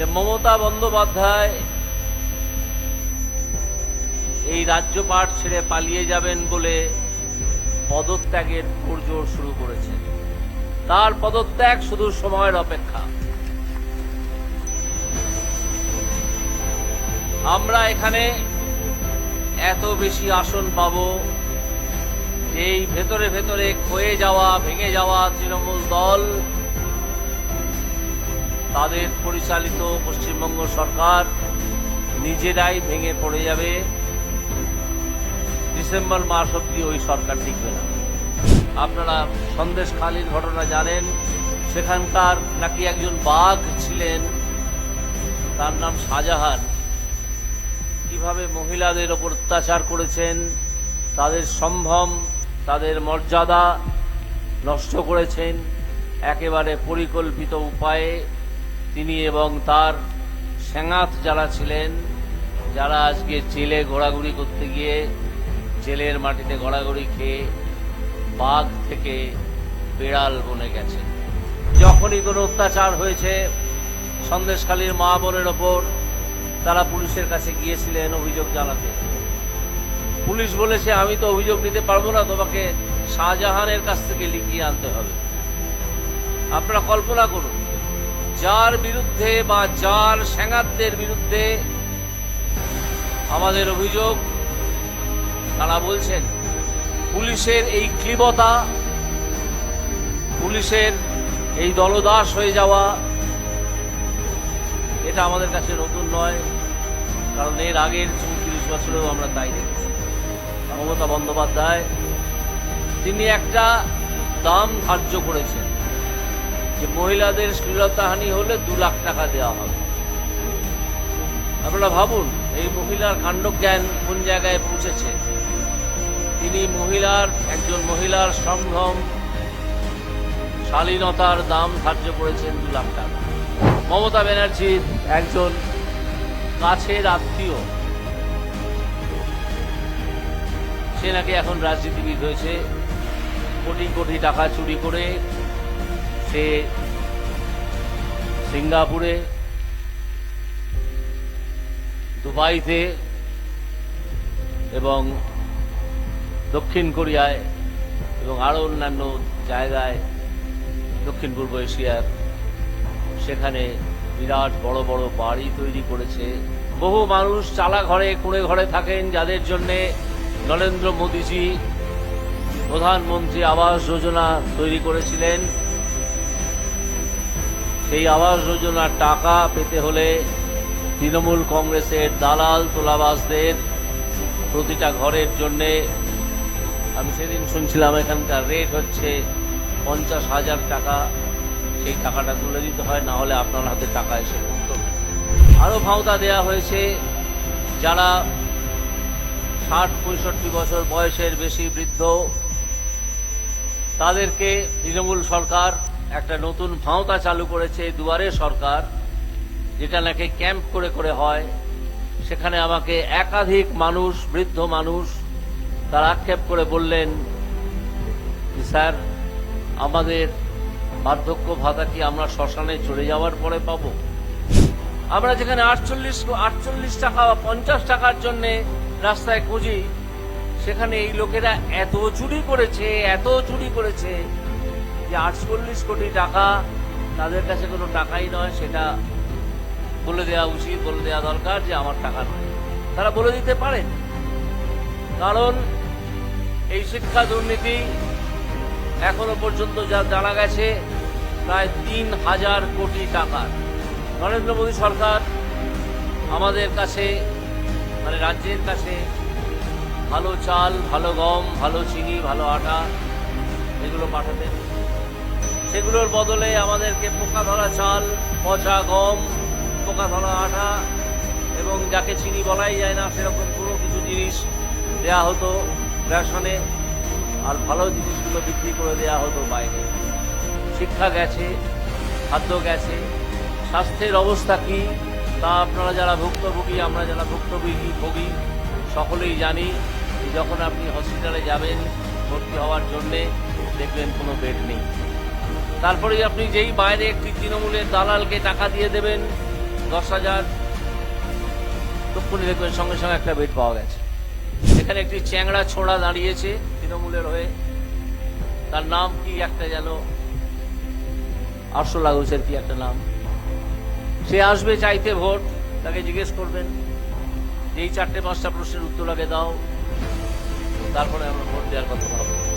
যে মমতা বন্দ্যোপাধ্যায় এই রাজ্যপাট ছেড়ে পালিয়ে যাবেন বলে পদত্যাগের পুরজোর শুরু করেছেন। তার পদত্যাগ শুধু সময়ের অপেক্ষা। আমরা এখানে এত বেশি আসন পাব এই ভেতরে ভেতরে ক্ষয়ে যাওয়া, ভেঙে যাওয়া তৃণমূল দল তাদের পরিচালিত পশ্চিমবঙ্গ সরকার নিজেরাই ভেঙে পড়ে যাবে। ডিসেম্বর মাস অব্দি ওই সরকার টিকবে না। আপনারা সন্দেশ খালির ঘটনা জানেন, সেখানকার নাকি একজন বাঘ ছিলেন, তার নাম শাহজাহান। কীভাবে মহিলাদের ওপর অত্যাচার করেছেন, তাদের সম্ভ্রম, তাদের মর্যাদা নষ্ট করেছেন, একেবারে পরিকল্পিত উপায়ে তিনি এবং তার সেঙাত যারা ছিলেন, যারা আজকে জেলে ঘোরাঘুরি করতে গিয়ে জেলের মাটিতে গড়াগড়ি খেয়ে বাঘ থেকে বেড়াল বনে গেছে যখনই কোনো অত্যাচার হয়েছে, সন্দেশখালীর মা বোনের ওপর তারা পুলিশের কাছে গিয়েছিলেন অভিযোগ জানাতে। পুলিশ বলেছে, আমি তো অভিযোগ নিতে পারব না, তোমাকে শাহজাহানের কাছ থেকে লিখিয়ে আনতে হবে। আপনারা কল্পনা করুন যার বিরুদ্ধে বা যার সেঙাতদের বিরুদ্ধে আমাদের অভিযোগ, তারা বলছেন, পুলিশের এই ক্লিবতা, পুলিশের এই দলদাস হয়ে যাওয়া, এটা আমাদের কাছে নতুন নয়, কারণ এর আগের চৌত্রিশ বছরেও আমরা তাই দেখেছি। মমতা বন্দ্যোপাধ্যায়, তিনি একটা দাম ধার্য করেছেন। যে মহিলাদের শ্লীলতাহানি হলে দু লাখ টাকা দেওয়া হবে। আপনারা ভাবুন, এই মহিলার কাণ্ডজ্ঞান কোন জায়গায় পৌঁছেছে? তিনি মহিলার, একজন মহিলার সম্ভ্রম, শালীনতার দাম ধার্য করেছেন দু লাখ টাকা। মমতা ব্যানার্জির একজন কাছের আত্মীয়। সে নাকি এখন রাজনীতিবিদ হয়েছে। কোটি কোটি টাকা চুরি করে সে সিঙ্গাপুরে, দুবাইতে এবং দক্ষিণ কোরিয়ায় এবং আরও অন্যান্য জায়গায় দক্ষিণ পূর্ব এশিয়ার সেখানে বিরাট বড় বড় বাড়ি তৈরি করেছে। বহু মানুষ চালা ঘরে, কুঁড়ে ঘরে থাকেন, যাদের জন্যে নরেন্দ্র মোদীজি প্রধানমন্ত্রী আবাস যোজনা তৈরি করেছিলেন। সেই আবাস যোজনার টাকা পেতে হলে তৃণমূল কংগ্রেসের দালাল তোলাবাসদের প্রতিটা ঘরের জন্যে, আমি সেদিন শুনছিলাম এখানকার রেট হচ্ছে পঞ্চাশ হাজার টাকা। সেই টাকাটা তুলে দিতে হয়, না হলে আপনার হাতে টাকা এসে পড়তো। আরও ভাওতা দেয়া হয়েছে, যারা ষাট, পঁয়ষট্টি বছর বয়সের বেশি বৃদ্ধ, তাদেরকে তৃণমূল সরকার একটা নতুন ভাওতা চালু করেছে দুয়ারে সরকার, যেটা নাকি ক্যাম্প করে করে হয়। সেখানে আমাকে একাধিক মানুষ, বৃদ্ধ মানুষ, তার আক্ষেপ করে বললেন স্যার, আমাদের বার্ধক্য ভাতা কি আমরা শ্মশানে চলে যাওয়ার পরে পাবো? আমরা যেখানে আটচল্লিশ আটচল্লিশ টাকা বা পঞ্চাশ টাকার জন্য রাস্তায় খুঁজি, সেখানে এই লোকেরা এত চুরি করেছে, এত চুরি করেছে। যে আটচল্লিশ কোটি টাকা তাদের কাছে কোনো টাকাই নয়, সেটা বলে দেওয়া উচিত, বলে দেওয়া দরকার যে আমার টাকা নয়। তারা বলে দিতে পারেন। কারণ এই শিক্ষা দুর্নীতি এখনও পর্যন্ত যা জানা গেছে, প্রায় তিন হাজার কোটি টাকার। নরেন্দ্র মোদী সরকার আমাদের কাছে মানে রাজ্যের কাছে ভালো চাল, ভালো গম, ভালো চিনি, ভালো আটা, এগুলো পাঠাতেন। সেগুলোর বদলে আমাদেরকে পোকা ধরা চাল, পচা গম, পোকা ধরা আটা এবং যাকে চিনি বলাই যায় না, সেরকম কোনো কিছু জিনিস দেয়া হতো রেশনে, আর ভালো জিনিসগুলো বিক্রি করে দেয়া হতো বাইরে। শিক্ষা গেছে, খাদ্য গেছে, স্বাস্থ্যের অবস্থা কি তা আপনারা যারা ভুক্তভোগী, আমরা যারা ভুক্তভোগী, ভোগী, সকলেই জানি যখন আপনি হসপিটালে যাবেন, ভর্তি হওয়ার জন্যে দেখবেন কোনো বেড নেই। তারপরে আপনি যেই বাইরে একটি তৃণমূলের দালালকে টাকা দিয়ে দেবেন, দশ হাজার, তক্ষুনি দেখবেন সঙ্গে সঙ্গে একটা বেড পাওয়া গেছে। এখানে একটি চ্যাংড়া ছোড়া দাঁড়িয়েছে তৃণমূলের হয়ে। তার নাম কি একটা যেন? আরশোলা ঘোষের কি একটা নাম? সে আসবে চাইতে ভোট, তাকে জিজ্ঞেস করবেন যে এই চারটে পাঁচটা প্রশ্নের উত্তর আগে দাও, তারপরে আমরা ভোট দেওয়ার কথা ভাববো।